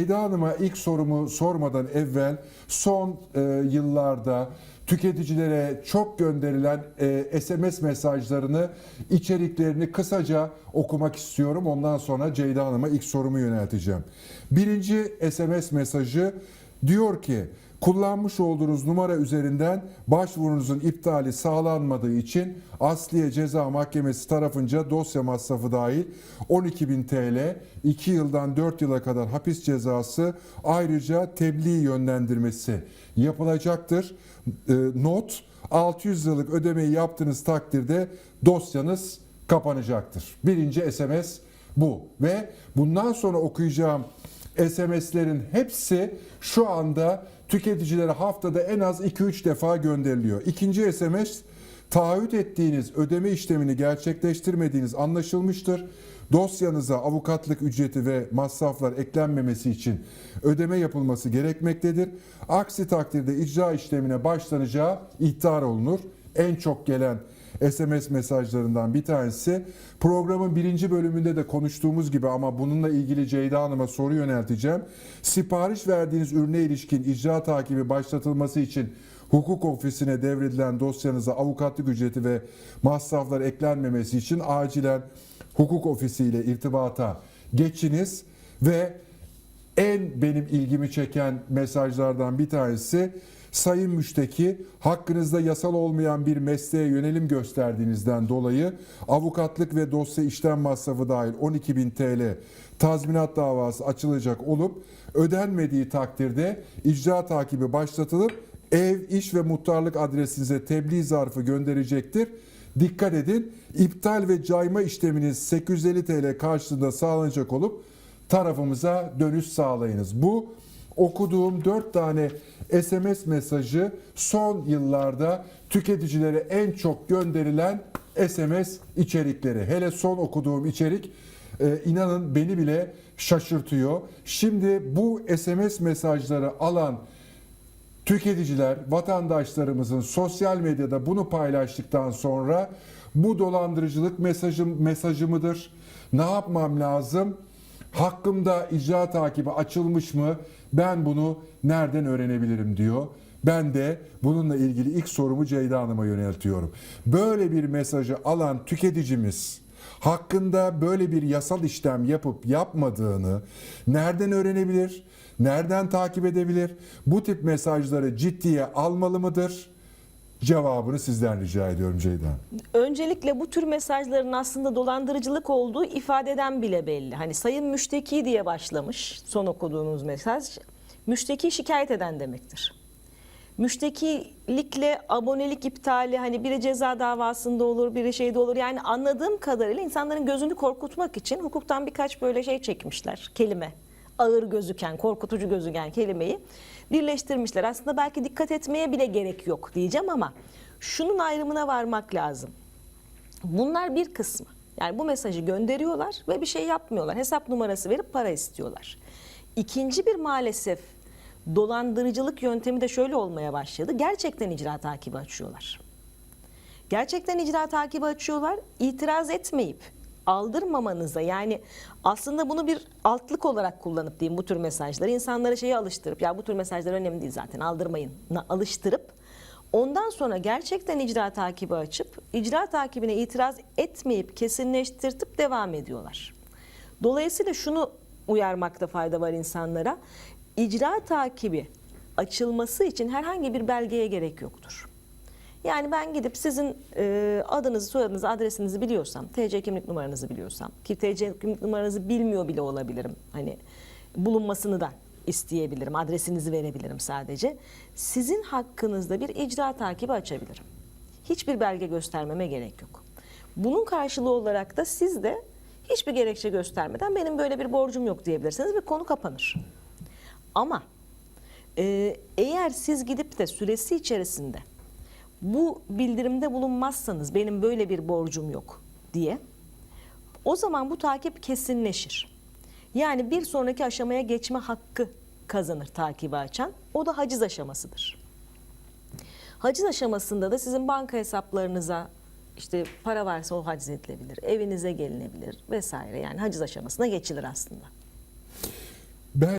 Ceyda Hanım'a ilk sorumu sormadan evvel son e, yıllarda tüketicilere çok gönderilen e, SMS mesajlarını, içeriklerini kısaca okumak istiyorum. Ondan sonra Ceyda Hanım'a ilk sorumu yönelteceğim. Birinci SMS mesajı diyor ki kullanmış olduğunuz numara üzerinden başvurunuzun iptali sağlanmadığı için Asliye Ceza Mahkemesi tarafınca dosya masrafı dahil 12.000 TL, 2 yıldan 4 yıla kadar hapis cezası ayrıca tebliğ yönlendirmesi yapılacaktır. Ee, not 600 liralık ödemeyi yaptığınız takdirde dosyanız kapanacaktır. Birinci SMS bu ve bundan sonra okuyacağım SMS'lerin hepsi şu anda tüketicilere haftada en az 2-3 defa gönderiliyor. İkinci SMS taahhüt ettiğiniz ödeme işlemini gerçekleştirmediğiniz anlaşılmıştır. Dosyanıza avukatlık ücreti ve masraflar eklenmemesi için ödeme yapılması gerekmektedir. Aksi takdirde icra işlemine başlanacağı ihtar olunur. En çok gelen SMS mesajlarından bir tanesi. Programın birinci bölümünde de konuştuğumuz gibi ama bununla ilgili Ceyda Hanım'a soru yönelteceğim. Sipariş verdiğiniz ürüne ilişkin icra takibi başlatılması için hukuk ofisine devredilen dosyanıza avukatlık ücreti ve masraflar eklenmemesi için acilen hukuk ofisiyle irtibata geçiniz ve en benim ilgimi çeken mesajlardan bir tanesi Sayın Müşteki hakkınızda yasal olmayan bir mesleğe yönelim gösterdiğinizden dolayı avukatlık ve dosya işlem masrafı dahil 12.000 TL tazminat davası açılacak olup ödenmediği takdirde icra takibi başlatılıp ev, iş ve muhtarlık adresinize tebliğ zarfı gönderecektir. Dikkat edin iptal ve cayma işleminiz 850 TL karşılığında sağlanacak olup tarafımıza dönüş sağlayınız. Bu okuduğum 4 tane SMS mesajı son yıllarda tüketicilere en çok gönderilen SMS içerikleri. Hele son okuduğum içerik e, inanın beni bile şaşırtıyor. Şimdi bu SMS mesajları alan tüketiciler, vatandaşlarımızın sosyal medyada bunu paylaştıktan sonra bu dolandırıcılık mesajım mesajı mıdır? Ne yapmam lazım? Hakkımda icra takibi açılmış mı? Ben bunu nereden öğrenebilirim diyor. Ben de bununla ilgili ilk sorumu Ceyda Hanım'a yöneltiyorum. Böyle bir mesajı alan tüketicimiz hakkında böyle bir yasal işlem yapıp yapmadığını nereden öğrenebilir? Nereden takip edebilir? Bu tip mesajları ciddiye almalı mıdır? Cevabını sizden rica ediyorum Ceyda. Öncelikle bu tür mesajların aslında dolandırıcılık olduğu ifadeden bile belli. Hani sayın müşteki diye başlamış son okuduğunuz mesaj. Müşteki şikayet eden demektir. Müştekilikle abonelik iptali hani biri ceza davasında olur, biri şeyde olur. Yani anladığım kadarıyla insanların gözünü korkutmak için hukuktan birkaç böyle şey çekmişler. Kelime. Ağır gözüken, korkutucu gözüken kelimeyi birleştirmişler. Aslında belki dikkat etmeye bile gerek yok diyeceğim ama şunun ayrımına varmak lazım. Bunlar bir kısmı. Yani bu mesajı gönderiyorlar ve bir şey yapmıyorlar. Hesap numarası verip para istiyorlar. İkinci bir maalesef dolandırıcılık yöntemi de şöyle olmaya başladı. Gerçekten icra takibi açıyorlar. Gerçekten icra takibi açıyorlar. İtiraz etmeyip aldırmamanıza yani aslında bunu bir altlık olarak kullanıp diyeyim bu tür mesajları insanlara şeye alıştırıp ya bu tür mesajlar önemli değil zaten aldırmayın alıştırıp ondan sonra gerçekten icra takibi açıp icra takibine itiraz etmeyip kesinleştirtip devam ediyorlar. Dolayısıyla şunu uyarmakta fayda var insanlara. İcra takibi açılması için herhangi bir belgeye gerek yoktur. Yani ben gidip sizin e, adınızı, soyadınızı, adresinizi biliyorsam, TC kimlik numaranızı biliyorsam ki TC kimlik numaranızı bilmiyor bile olabilirim. Hani bulunmasını da isteyebilirim. Adresinizi verebilirim sadece. Sizin hakkınızda bir icra takibi açabilirim. Hiçbir belge göstermeme gerek yok. Bunun karşılığı olarak da siz de hiçbir gerekçe göstermeden benim böyle bir borcum yok diyebilirsiniz ve konu kapanır. Ama e, eğer siz gidip de süresi içerisinde bu bildirimde bulunmazsanız benim böyle bir borcum yok diye o zaman bu takip kesinleşir. Yani bir sonraki aşamaya geçme hakkı kazanır takibi açan. O da haciz aşamasıdır. Haciz aşamasında da sizin banka hesaplarınıza işte para varsa o haciz edilebilir, evinize gelinebilir vesaire. Yani haciz aşamasına geçilir aslında.